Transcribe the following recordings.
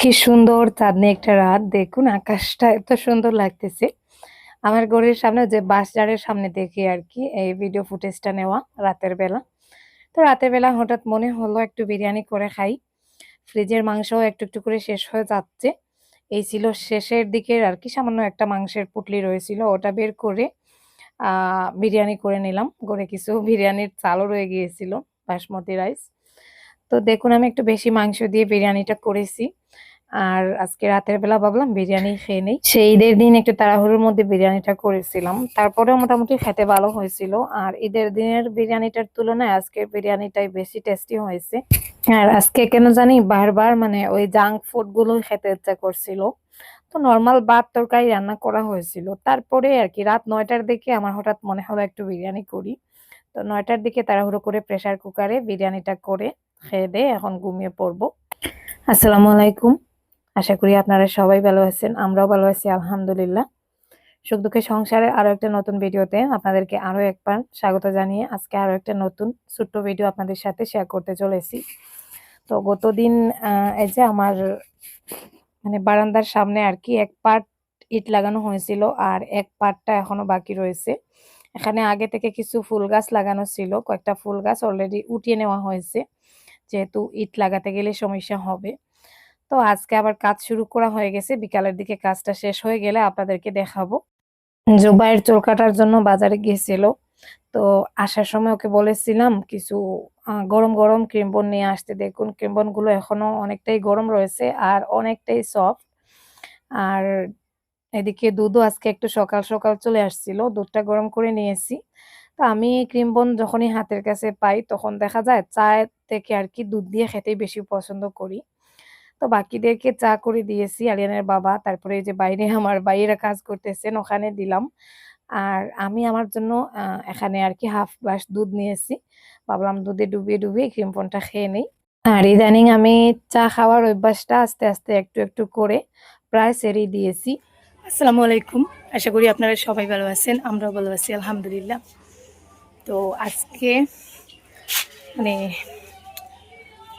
কি সুন্দর চাঁদনি একটা রাত। দেখুন আকাশটা এত সুন্দর লাগতেছে। আমার ঘরের সামনে যে বাঁশঝাড়ের সামনে দেখি আর কি, এই ভিডিও ফুটেজটা নেওয়া রাতের বেলা। তো রাতের বেলা হঠাৎ মনে হলো একটু বিরিয়ানি করে খাই। ফ্রিজের মাংসও একটু একটু করে শেষ হয়ে যাচ্ছে। এই ছিল শেষের দিকের আর কি, সামান্য একটা মাংসের পুটলি রয়েছিল, ওটা বের করে বিরিয়ানি করে নিলাম। করে কিছু বিরিয়ানির চালও রয়ে গিয়েছিল, বাসমতি রাইস তো দেখুন, আমি একটু বেশি মাংস দিয়ে বিরিয়ানিটা করেছি। আর আজকে রাতের বেলা ভাবলাম বিরিয়ানি খেয়ে নেই। সেই ঈদের দিন একটু তাড়াহুড়োর মধ্যে বিরিয়ানিটা করেছিলাম। তারপরেও মোটামুটি খেতে ভালো হয়েছিল। আর ঈদের দিনের বিরিয়ানিটার তুলনায় আজকের বিরিয়ানিটাই বেশি টেস্টি হয়েছে। আর আজকে কেন জানি বারবার মানে ওই জাঙ্ক ফুডগুলো খেতে ইচ্ছা করছিল। তো নর্মাল ভাত তরকারি রান্না করা হয়েছিল। তারপরে আর কি রাত নয়টার দিকে আমার হঠাৎ মনে হলো একটু বিরিয়ানি করি। তো নয়টার দিকে তাড়াহুড়ো করে প্রেসার কুকারে বিরিয়ানিটা করে খেয়ে দিয়ে এখন ঘুমিয়ে পড়ব। আসসালামু আলাইকুম। আশা করি আপনারা সবাই ভালো আছেন, আমরাও ভালো আছি, আলহামদুলিল্লাহ। সুখ দুঃখের সংসারের আরও একটা নতুন ভিডিওতে আপনাদেরকে আরও একবার স্বাগত জানিয়ে আজকে আরও একটা নতুন ছোট্ট ভিডিও আপনাদের সাথে শেয়ার করতে চলেছি। তো গতদিন এই যে আমার মানে বারান্দার সামনে আর কি এক পার্ট ইট লাগানো হয়েছিল আর এক পার্টটা এখনও বাকি রয়েছে। এখানে আগে থেকে কিছু ফুল গাছ লাগানো ছিল, কয়েকটা ফুল গাছ অলরেডি উঠিয়ে নেওয়া হয়েছে। যেহেতু ইট লাগাতে গেলে সমস্যা হবে। তো আজকে আবার কাজ শুরু করা হয়ে গেছে। বিকালের দিকে কাজটা শেষ হয়ে গেলে আপনাদেরকে দেখাবো। জুবাইয়ের চুল কাটার জন্য বাজারে গিয়েছিল। তো আসার সময় ওকে বলেছিলাম, কিছু গরম গরম ক্রিম বন নিয়ে আসতে দেখুন ক্রিম বনগুলো এখনও অনেকটাই গরম রয়েছে আর অনেকটাই সফট। আর এদিকে দুধও আজকে একটু সকাল সকাল চলে আসছিল। দুধটা গরম করে নিয়েছি। তো আমি ক্রিম বন যখনই হাতের কাছে পাই, তখন দেখা যায় চা থেকে আর কি দুধ দিয়ে খেতেই বেশি পছন্দ করি। তো বাকিদেরকে চা করে দিয়েছি, আরিয়ানের বাবা, তারপরে যে বাইরে আমার বাইরে কাজ করতেছেন, ওখানে দিলাম। আর আমি আমার জন্য এখানে আর কি হাফ গ্লাস দুধ নিয়েছি। ভাবলাম দুধে ডুবিয়ে ডুবিয়ে ক্রিম পনটা খেয়ে নেই। আর ইদানিং আমি চা খাওয়ার অভ্যাসটা আস্তে আস্তে একটু একটু করে প্রায় ছেড়েই দিয়েছি। আসসালামু আলাইকুম। আশা করি আপনারা সবাই ভালো আছেন, আমরাও ভালো আছি, আলহামদুলিল্লাহ। তো আজকে মানে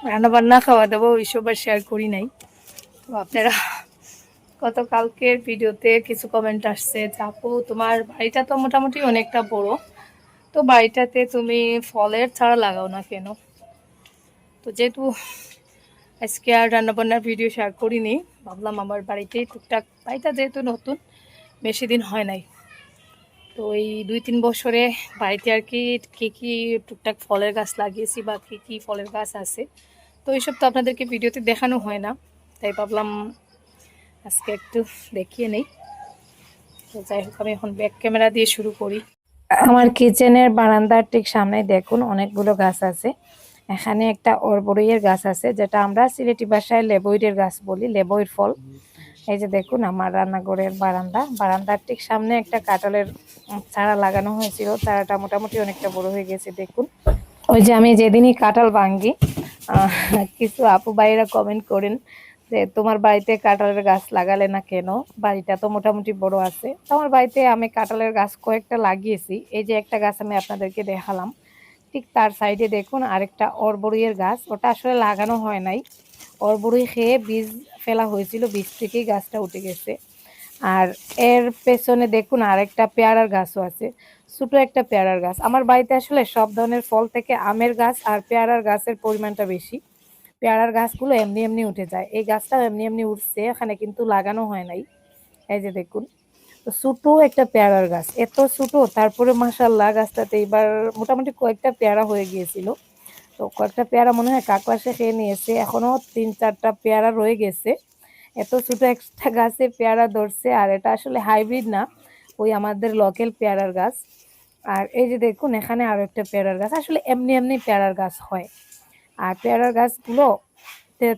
রান্না বান্না খাওয়া দাওয়া ওইসব আর শেয়ার করি নাই। তো আপনারা গতকালকের ভিডিওতে কিছু কমেন্ট আসছে যে তোমার বাড়িটা তো মোটামুটি অনেকটা বড়। তো বাড়িটাতে তুমি ফলের ছাড়া লাগাও না কেন? তো যেহেতু আজকে আর রান্নাবান্নার ভিডিও শেয়ার করিনি, ভাবলাম আমার বাড়িতেই টুকটাক বাড়িটা যেহেতু নতুন, বেশি দিন হয় নাই। তো এই দুই তিন বছরে বাড়িতে আর কি কী কী টুকটাক ফলের গাছ লাগিয়েছি বা কী কী ফলের গাছ আছে। তো এইসব তো আপনাদেরকে ভিডিওতে দেখানো হয় না, তাই ভাবলাম আজকে একটু দেখিয়ে নেই। তো যাই হোক, আমি এখন ব্যাক ক্যামেরা দিয়ে শুরু করি। আমার কিচেনের বারান্দার ঠিক সামনে দেখুন অনেকগুলো গাছ আছে। এখানে একটা অরবড়ইয়ের গাছ আছে, যেটা আমরা সিলেটি ভাষায় লেবইরের গাছ বলি লেবইর ফল। এই যে দেখুন আমার রান্নাঘরের বারান্দা। বারান্দার ঠিক সামনে একটা কাঁঠালের চারা লাগানো হয়েছিল। চারাটা মোটামুটি অনেকটা বড় হয়ে গেছে, দেখুন। ওই যে আমি যেদিনই কাঁঠাল ভাঙ্গি কিছু আপু ভাইয়েরা কমেন্ট করেন যে, তোমার বাড়িতে কাঁঠালের গাছ লাগালে না কেন? বাড়িটা তো মোটামুটি বড় আছে। আমার বাড়িতে আমি কাঁঠালের গাছ কয়েকটা লাগিয়েছি। এই যে একটা গাছ আমি আপনাদেরকে দেখালাম। ঠিক তার সাইডে দেখুন আরেকটা অরবড়িয়ের গাছ। ওটা আসলে লাগানো হয় নাই। অরবড়ি খেয়ে বীজ ফেলা হয়েছিল, বীজ থেকেই গাছটা উঠে গেছে। আর এর পেছনে দেখুন আরেকটা পেয়ারার গাছও আছে, ছোট একটা পেয়ারার গাছ। আমার বাড়িতে আসলে সব ধরনের ফল থেকে আমের গাছ আর পেয়ারার গাছের পরিমাণটা বেশি। পেয়ারার গাছগুলো এমনি এমনি উঠে যায়। এই গাছটাও এমনি এমনি উঠছে, এখানে কিন্তু লাগানো হয় নাই। এই যে দেখুন, তো ছোট একটা পেয়ারার গাছ। এত ছোট, তারপরে মাসাল্লাহ গাছটাতে এবার মোটামুটি কয়েকটা পেয়ারা হয়ে গিয়েছিল। তো কয়েকটা পেয়ারা মনে হয় কাকবাসে খেয়ে নিয়েছে। এখনও তিন, চারটা পেয়ারা রয়ে গেছে। এত ছোটো একটা গাছে পেয়ারা ধরছে, আর এটা আসলে হাইব্রিড না, ওই আমাদের লোকাল পেয়ারার গাছ। আর এই যে দেখুন, এখানে আরও একটা পেয়ারার গাছ। আসলে এমনি এমনি পেয়ারার গাছ হয়। আর পেয়ারার গাছগুলো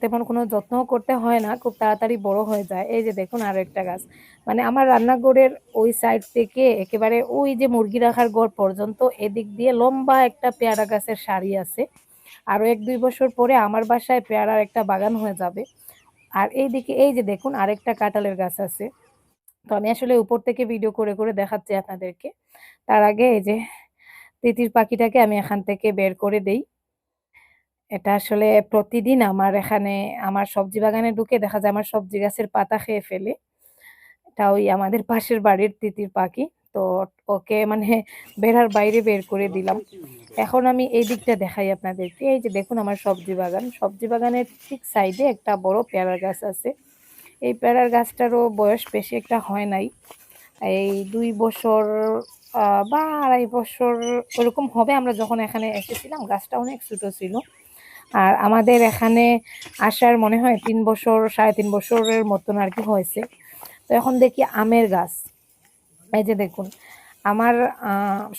তেমন কোনো যত্ন করতে হয় না, খুব তাড়াতাড়ি বড় হয়ে যায়। এই যে দেখুন, আরও একটা গাছ। মানে আমার রান্নাঘরের ওই সাইড থেকে একেবারে ওই যে মুরগি রাখার ঘর পর্যন্ত এদিক দিয়ে লম্বা একটা পেয়ারা গাছের সারি আছে। আরও এক দুই বছর পরে আমার বাসায় পেয়ারার একটা বাগান হয়ে যাবে। আর এইদিকে, এই যে দেখুন, আরেকটা কাঁঠালের গাছ আছে। তো আমি আসলে উপর থেকে ভিডিও করে করে দেখাচ্ছি আপনাদেরকে। তার আগে এই যে তিতির পাখিটাকে আমি এখান থেকে বের করে দেই। এটা আসলে প্রতিদিন আমার এখানে, আমার সবজি বাগানে ঢুকে দেখা যায়, আমার সবজি গাছের পাতা খেয়ে ফেলে। এটা ওই আমাদের পাশের বাড়ির তিতির পাখি। তো ওকে মানে বেড়ার বাইরে বের করে দিলাম। এখন আমি এই দিকটা দেখাই আপনাদেরকে। এই যে দেখুন আমার সবজি বাগান। সবজি বাগানের ঠিক সাইডে একটা বড় পেয়ারা গাছ আছে। এই পেয়ারার গাছটারও বয়স বেশি একটা হয় নাই। এই দুই বছর বা আড়াই বছর ওরকম হবে। আমরা যখন এখানে এসেছিলাম, গাছটা অনেক ছোটো ছিল। আর আমাদের এখানে আসার মনে হয় তিন বছর, সাড়ে তিন বছরের মতন আর কি হয়েছে। তো এখন দেখি আমের গাছ। এই যে দেখুন, আমার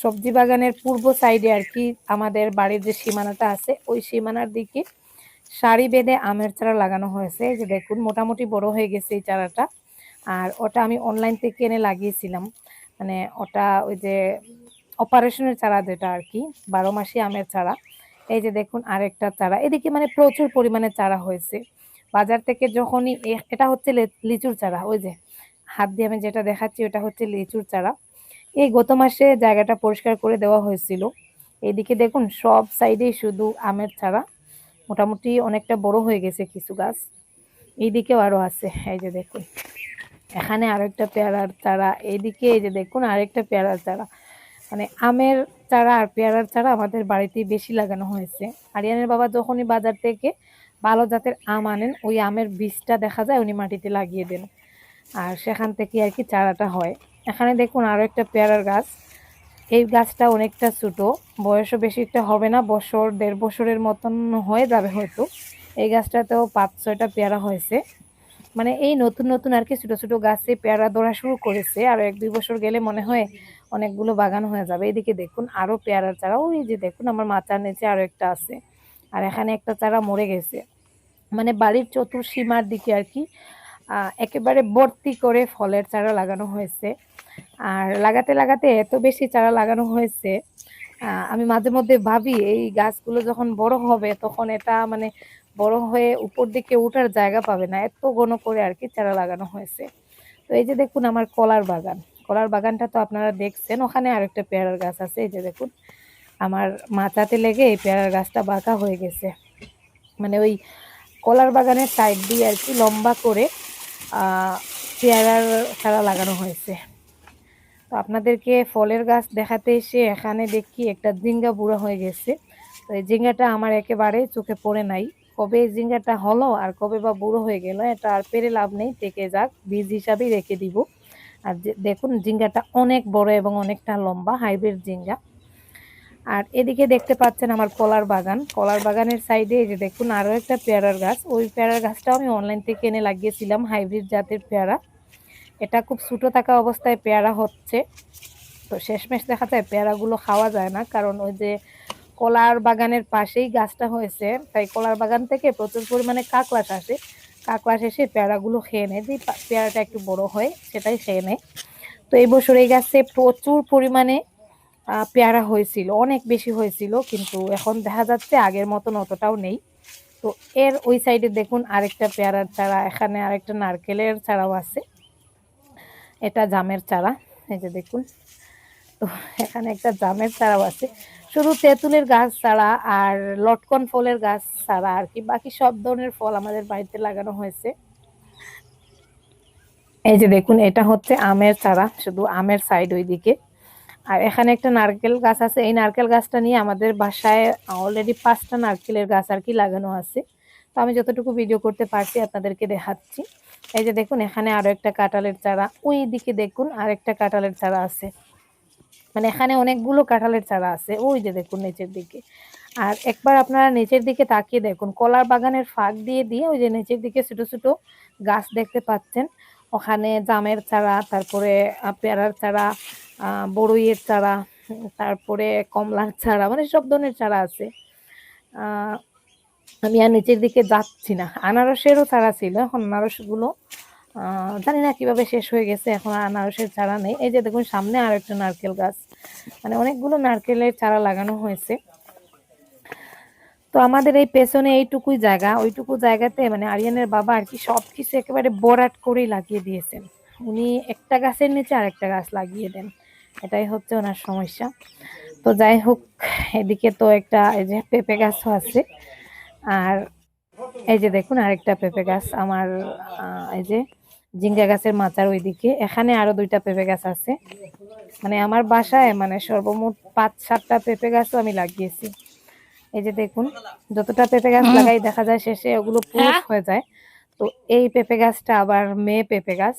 সবজি বাগানের পূর্ব সাইডে আর কি আমাদের বাড়ির যে সীমানাটা আছে, ওই সীমানার দিকে সারি বেঁধে আমের চারা লাগানো হয়েছে। যে দেখুন, মোটামুটি বড় হয়ে গেছে এই চারাটা। আর ওটা আমি অনলাইন থেকে এনে লাগিয়েছিলাম। মানে ওটা ওই যে অপারেশনের চারা যেটা আর কি, বারো মাসি আমের চারা। এই যে দেখুন, আরেকটা চারা। এদিকে মানে প্রচুর পরিমাণে চারা হয়েছে। বাজার থেকে যখনই এটা হচ্ছে লিচুর চারা, ওই যে হাত দিয়ে আমি যেটা দেখাচ্ছি ওটা হচ্ছে লিচুর চারা। এই গত মাসে জায়গাটা পরিষ্কার করে দেওয়া হয়েছিল। এইদিকে দেখুন, সব সাইডেই শুধু আমের চারা। মোটামুটি অনেকটা বড় হয়ে গেছে কিছু গাছ। এইদিকেও আরও আছে, এই যে দেখুন। এখানে আরেকটা পেয়ারার চারা, এইদিকে এই যে দেখুন, আরেকটা পেয়ারার চারা। মানে আমের চারা আর পেয়ারার চারা আমাদের বাড়িতেই বেশি লাগানো হয়েছে। আরিয়ানের বাবা যখনই বাজার থেকে ভালো জাতের আম আনেন, ওই আমের বীজটা দেখা যায়, উনি মাটিতে লাগিয়ে দেন। আর সেখান থেকে আর কি চারাটা হয়। এখানে দেখুন আরও একটা পেয়ারার গাছ। এই গাছটা অনেকটা ছোট, বয়সও বেশি একটা হবে না, বছর, দেড় বছরের মতন হয়ে যাবে হয়তো। এই গাছটাতেও পাঁচ ছয়টা পেয়ারা হয়েছে। মানে এই নতুন নতুন আর কি ছোট ছোট গাছে পেয়ারা ধরা শুরু করেছে, আর এক দুই বছর গেলে মনে হয় অনেকগুলো বাগান হয়ে যাবে। এদিকে দেখুন আরও পেয়ারার চারা, ওই যে দেখুন আমার মাচার নিচে আরও একটা আছে। আর এখানে একটা চারা মরে গেছে। মানে বাড়ির চতুর্সীমার দিকে আর কি একেবারে ভর্তি করে ফলের চারা লাগানো হয়েছে। আর লাগাতে লাগাতে এত বেশি চারা লাগানো হয়েছে আমি মাঝে মধ্যে ভাবি এই গাছগুলো যখন বড় হবে তখন এটা মানে বড় হয়ে উপর দিকে উঠার জায়গা পাবে না। এত ঘন করে আর কি চারা লাগানো হয়েছে। তো এই যে দেখুন আমার কলার বাগান। কলার বাগানটা তো আপনারা দেখছেন, ওখানে আরেকটা পেয়ারার গাছ আছে, এই যে দেখুন। আমার মাচাতে লেগে এই পেয়ারার গাছটা বাঁকা হয়ে গেছে। মানে ওই কলার বাগানের সাইড দিয়ে আর কি লম্বা করে পেয়ারার চারা লাগানো হয়েছে। তো আপনাদেরকে ফলের গাছ দেখাতে এসে এখানে দেখি একটা জিঙ্গা বুড়া হয়ে গেছে। তো এই জিঙ্গাটা আমার একেবারে চোখে পড়ে নাই। কবে এই জিঙ্গাটা হলো আর কবে বা বুড়ো হয়ে গেল এটা আর পেরে লাভ নেই। থেকে যাক, বীজ হিসাবেই রেখে দিব। আর দেখুন জিঙ্গাটা অনেক বড় এবং অনেকটা লম্বা, হাইব্রিড জিঙ্গা আর এদিকে দেখতে পাচ্ছেন আমার কলার বাগান। কলার বাগানের সাইডে এই যে দেখুন আরও একটা পেয়ারার গাছ। ওই পেয়ারার গাছটাও আমি অনলাইন থেকে এনে লাগিয়েছিলাম, হাইব্রিড জাতের পেয়ারা। এটা খুব ছোটো থাকা অবস্থায় পেয়ারা হচ্ছে। তো শেষমেশ দেখা যায় পেয়ারাগুলো খাওয়া যায় না, কারণ ওই যে কলার বাগানের পাশেই গাছটা হয়েছে। তাই কলার বাগান থেকে প্রচুর পরিমাণে কাকলাস আসে। কাকলাস এসে পেয়ারাগুলো খেয়ে নেয়। যে পেয়ারাটা একটু বড় হয়, সেটাই খেয়ে নেয়। তো এই বছর এই গাছে প্রচুর পরিমাণে পেয়ারা হয়েছিল, অনেক বেশি হয়েছিল, কিন্তু এখন দেখা যাচ্ছে আগের মতন অতটাও নেই। তো এর ওই সাইডে দেখুন আরেকটা পেয়ারার চারা, এখানে আরেকটা নারকেলের চারাও আছে। এটা জামের চারা, এই যে দেখুন। তো এখানে একটা জামের চারাও আছে। শুধু তেঁতুলের গাছ ছাড়া আর লটকন ফলের গাছ ছাড়া আর কি, বাকি সব ধরনের ফল আমাদের বাড়িতে লাগানো হয়েছে। এই যে দেখুন, এটা হচ্ছে আমের চারা, শুধু আমের সাইড ওইদিকে। আর এখানে একটা নারকেল গাছ আছে। এই নারকেল গাছটা নিয়ে আমাদের বাসায় অলরেডি পাঁচটা নারকেলের গাছ আর কি লাগানো আছে। তো আমি যতটুকু ভিডিও করতে পারছি আপনাদেরকে দেখাচ্ছি। এই যে দেখুন, এখানে আরও একটা কাঁঠালের চারা। ওই দিকে দেখুন আর একটা কাঁঠালের চারা আছে। মানে এখানে অনেকগুলো কাঁঠালের চারা আছে। ওই যে দেখুন, নিচের দিকে। আর একবার আপনারা নিচের দিকে তাকিয়ে দেখুন, কলার বাগানের ফাঁক দিয়ে দিয়ে ওই যে নিচের দিকে ছোট ছোট গাছ দেখতে পাচ্ছেন। ওখানে জামের চারা, তারপরে পেয়ারার চারা বড়ইয়ের চারা, তারপরে কমলার চারা মানে সব ধরনের চারা আছে। আমি আর নিচের দিকে যাচ্ছি না। আনারসেরও চারা ছিল, এখন আনারসগুলো জানি না কীভাবে শেষ হয়ে গেছে, এখন আনারসের চারা নেই। এই যে দেখুন, সামনে আর একটা নারকেল গাছ মানে অনেকগুলো নারকেলের চারা লাগানো হয়েছে। তো আমাদের এই পেছনে এইটুকুই জায়গা, ওইটুকু জায়গাতে মানে আরিয়ানের বাবা আর কি সব কিছু একেবারে বরাট করেই লাগিয়ে দিয়েছেন। উনি একটা গাছের নিচে আরেকটা গাছ লাগিয়ে দেন। এটাই হচ্ছে ওনার সমস্যা। তো যাই হোক এদিকে তো একটা এই যে পেঁপে গাছও আছে। আর এই যে দেখুন আরেকটা পেঁপে গাছ আমার এই যে জিঙ্গা গাছের মাচার ওইদিকে। এখানে আরও দুইটা পেঁপে গাছ আছে। মানে আমার বাসায় মানে সর্বমোট পাঁচ সাতটা পেঁপে গাছও আমি লাগিয়েছি। এই যে দেখুন যতটা পেঁপে গাছ লাগাই দেখা যায় শেষে ওগুলো পুরুষ হয়ে যায়। তো এই পেঁপে গাছটা আবার মেয়ে পেঁপে গাছ।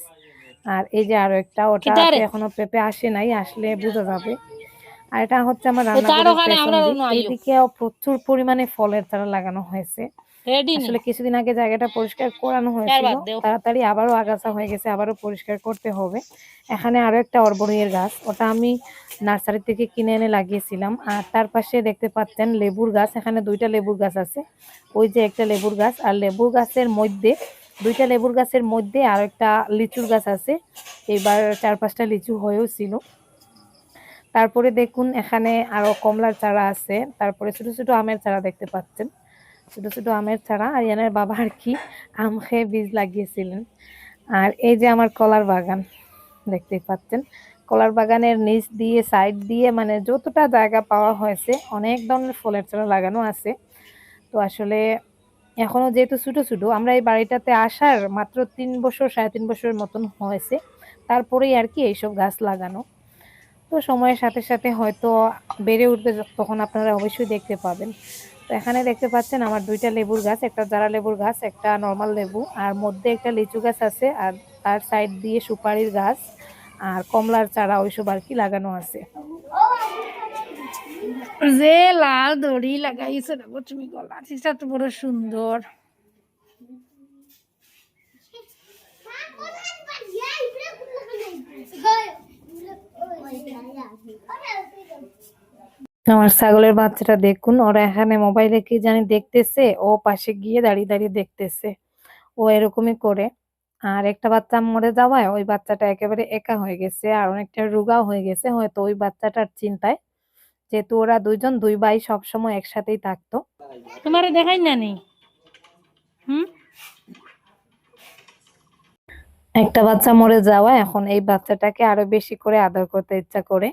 আর এই যে আরও একটা ওটা এখনও পেঁপে আসে নাই আসলে বোঝা যাবে। আর এটা হচ্ছে আমার রান্নাঘরের পেছন দিক। এইদিকেও প্রচুর পরিমাণে ফলের চারা লাগানো হয়েছে। আসলে কিছুদিন আগে জায়গাটা পরিষ্কার করানো হয়েছিল। তাড়াতাড়ি আবারও আগাছা হয়ে গেছে আবারও পরিষ্কার করতে হবে। এখানে আরও একটা অরবড়িয়ের গাছ ওটা আমি নার্সারি থেকে কিনে এনে লাগিয়েছিলাম। আর তার পাশে দেখতে পাচ্ছেন লেবুর গাছ এখানে দুইটা লেবুর গাছ আছে। ওই যে একটা লেবুর গাছ আর লেবুর গাছের মধ্যে দুইটা লেবুর গাছের মধ্যে আর একটা লিচুর গাছ আছে। এবার চার পাঁচটা লিচু হয়েও ছিল তারপরে দেখুন, এখানে আরও কমলার চারা আছে। তারপরে ছোট ছোট আমের চারা দেখতে পাচ্ছেন। ছোট ছোট আমের চারা। আরিয়ানের বাবা আর কি আম খেয়ে বীজ লাগিয়েছিলেন। আর এই যে আমার কলার বাগান, দেখতেই পাচ্ছেন। কলার বাগানের নিচ দিয়ে, সাইড দিয়ে মানে যতটা জায়গা পাওয়া হয়েছে, অনেক ধরনের ফলের চারা লাগানো আছে। তো আসলে এখনও যেহেতু ছোট ছোট, আমরা এই বাড়িটাতে আসার মাত্র তিন বছর, সাড়ে তিন বছরের মতন হয়েছে। তারপরেই আর কি এইসব গাছ লাগানো। তো সময়ের সাথে সাথে হয়তো বেড়ে উঠবে তখন আপনারা অবশ্যই দেখতে পাবেন। তো এখানে দেখতে পাচ্ছেন আমার দুইটা লেবুর গাছ, একটা জারা লেবুর গাছ, একটা নর্মাল লেবু। আর মধ্যে একটা লিচু গাছ আছে, আর তার সাইড দিয়ে সুপারির গাছ, আর কমলার চারা ওইসব আর কি লাগানো আছে। যে লাল দড়ি লাগাইছে দেখো তুমি গলা তো বড় সুন্দর। আমার ছাগলের বাচ্চাটা দেখুন, ওরা এখানে মোবাইলে কি জানি দেখতেছে, ও পাশে গিয়ে দাঁড়িয়ে দাঁড়িয়ে দেখতেছে, ও এরকমই করে। আর একটা বাচ্চা মরে যাওয়ায় ওই বাচ্চাটা একেবারে একা হয়ে গেছে, আর অনেকটা রোগাও হয়ে গেছে, হয়তো ওই বাচ্চাটার চিন্তায় যেহেতু ওরা দুইজন দুই ভাই সবসময় একসাথেই থাকতো। তোমার দেখাই না নি? হুম? একটা বাচ্চা মরে যাওয়া এখন এই বাচ্চাটাকে আরও বেশি করে আদর করতে ইচ্ছা করে।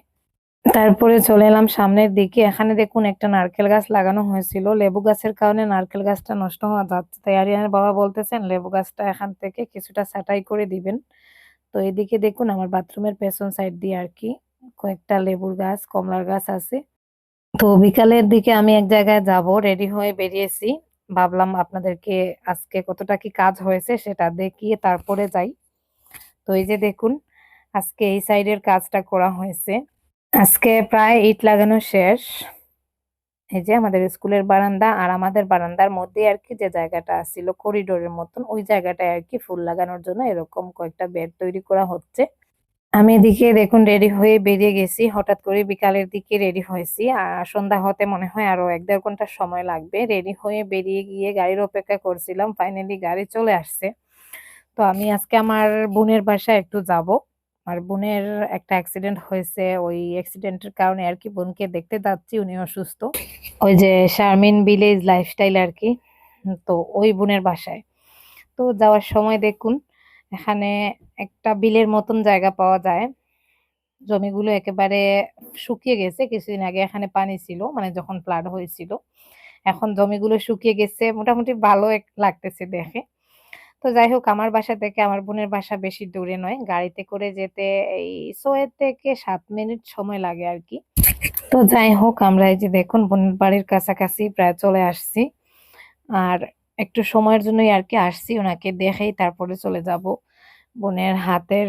তারপরে চলে এলাম সামনের দিকে এখানে দেখুন একটা নারকেল গাছ লাগানো হয়েছিল। লেবু গাছের কারণে নারকেল গাছটা নষ্ট হওয়া যাচ্ছে তাই আরিয়ানের বাবা বলতেছেন লেবু গাছটা এখান থেকে কিছুটা ছাঁটাই করে দিবেন। তো এদিকে দেখুন আমার বাথরুমের পেছন সাইড দিয়ে আর কি। কয়েকটা লেবুর গাছ, কমলার গাছ আছে। তো বিকালের দিকে আমি এক জায়গায় যাব, রেডি হয়ে বেরিয়েছি। ভাবলাম আপনাদেরকে আজকে কতটা কি কাজ হয়েছে সেটা দেখিয়ে তারপরে যাই। তো এই যে দেখুন, আজকে এই সাইডের কাজটা করা হয়েছে। আজকে প্রায় ইট লাগানো শেষ। এই যে আমাদের স্কুলের বারান্দা আর আমাদের বারান্দার মধ্যে আর কি যে জায়গাটা ছিল করিডোরের মতন, ওই জায়গাটায় আর কি ফুল লাগানোর জন্য এরকম কয়েকটা বেড তৈরি করা হচ্ছে। আমি এদিকে দেখুন রেডি হয়ে বেরিয়ে গেছি। হঠাৎ করে বিকালের দিকে রেডি হয়েছি। আর সন্ধ্যা হতে মনে হয় আরও এক দেড় ঘণ্টা সময় লাগবে। রেডি হয়ে বেরিয়ে গিয়ে গাড়ির অপেক্ষা করছিলাম। ফাইনালি গাড়ি চলে আসছে। তো আমি আজকে আমার বোনের বাসায় একটু যাব। আমার বোনের একটা অ্যাক্সিডেন্ট হয়েছে। ওই অ্যাক্সিডেন্টের কারণে আর কি বোনকে দেখতে যাচ্ছি। উনি অসুস্থ। ওই যে শারমিন ভিলেজ লাইফস্টাইল আর কি। তো ওই বোনের বাসায়। তো যাওয়ার সময় দেখুন এখানে একটা বিলের মতন জায়গা পাওয়া যায়। জমিগুলো একেবারে শুকিয়ে গেছে, কিছুদিন আগে এখানে পানি ছিল মানে যখন ফ্লাড হয়েছিল। এখন জমিগুলো শুকিয়ে গেছে, মোটামুটি ভালো লাগতেছে দেখে। তো যাই হোক, আমার বাসা থেকে আমার বোনের বাসা বেশি দূরে নয়। গাড়িতে করে যেতে এই ছয় থেকে সাত মিনিট সময় লাগে আর কি। তো যাই হোক, আমরা এই যে দেখুন, বোনের বাড়ির কাছাকাছি প্রায় চলে আসছি। আর একটু সময়ের জন্যই আর কি আসছি ওনাকে দেখেই তারপরে চলে যাব। বোনের হাতের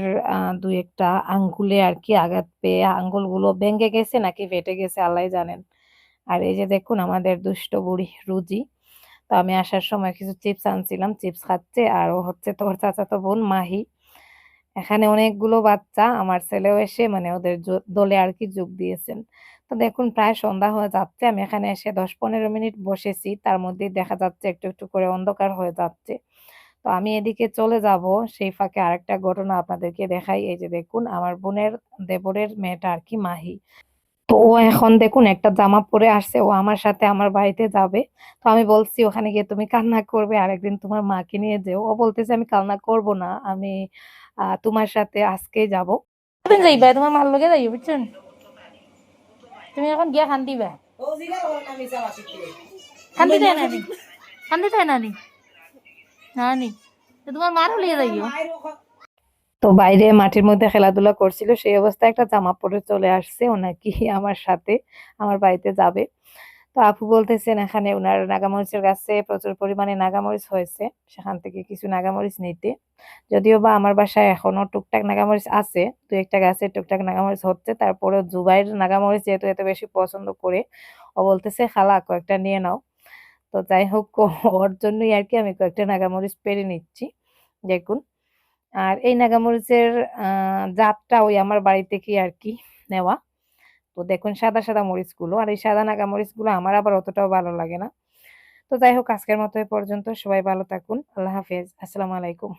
দু একটা আঙ্গুলে আর কি আঘাত পেয়ে আঙ্গুলগুলো ভেঙে গেছে নাকি ফেটে গেছে আল্লাহ জানেন। আর এই যে দেখুন আমাদের দুষ্ট বুড়ি রুজি। তো আমি আসার সময় কিছু চিপস আনছিলাম, চিপস খাচ্ছে আর ও হচ্ছে তোর চাচাতো বোন মাহি। এখানে অনেকগুলো বাচ্চা, আমার ছেলেও এসে মানে ওদের দলে আর কি যোগ দিয়েছেন। তো দেখুন প্রায় সন্ধ্যা হয়ে যাচ্ছে, আমি এখানে এসে দশ পনেরো মিনিট বসেছি, তার মধ্যেই দেখা যাচ্ছে একটু একটু করে অন্ধকার হয়ে যাচ্ছে। তো আমি এদিকে চলে যাব, সেই ফাঁকে আরেকটা ঘটনা আপনাদেরকে দেখাই। এই যে দেখুন, আমার বোনের, দেবরের মেয়েটা আর কি মাহি। তো ও এখন দেখুন একটা জামা পরে আসছে, ও আমার সাথে আমার বাড়িতে যাবে। তো আমি বলছি, ওখানে গিয়ে তুমি কান্না করবে, আরেকদিন তোমার মাকে নিয়ে যেও। ও বলতেছে, আমি কান্না করব না, আমি তোমার সাথে আজকে যাব। যাইবা? তোমার মার লগে যাইব বুঝছেন? তুমি এখন গিয়া খান দিবা খান দিতে নানি? নানি? তোমার মারও লিয়ে যাইও। তো বাইরে মাটির মধ্যে খেলাধুলা করছিল সেই অবস্থায় একটা জামা পরে চলে আসছে। ও নাকি আমার সাথে আমার বাড়িতে যাবে। তো আপু বলতেছেন এখানে ওনার নাগামরিচের গাছে প্রচুর পরিমাণে নাগামরিচ হয়েছে। সেখান থেকে কিছু নাগামরিচ নিতে। যদিও বা আমার বাসায় এখনও টুকটাক নাগামরিচ আছে দু একটা গাছে টুকটাক নাগামরিচ হচ্ছে। তারপরেও জুবাইয়ের নাগামরিচ যেহেতু এত বেশি পছন্দ করে, ও বলতেছে, খালা, কয়েকটা নিয়ে নাও। তো যাই হোক ওর জন্যই আর কি আমি কয়েকটা নাগামরিচ পেরে নিচ্ছি। দেখুন, আর এই নাগামরিচের জাতটা ওই আমার বাড়ি থেকে আর কি নেওয়া। তো দেখুন সাদা সাদা মরিচগুলো আর এই সাদা নাগা মরিচগুলো আমার আবার অতটাও ভালো লাগে না। তো যাই হোক, আজকের মতো এ পর্যন্ত। সবাই ভালো থাকুন। আল্লাহ হাফেজ। আসসালামু আলাইকুম।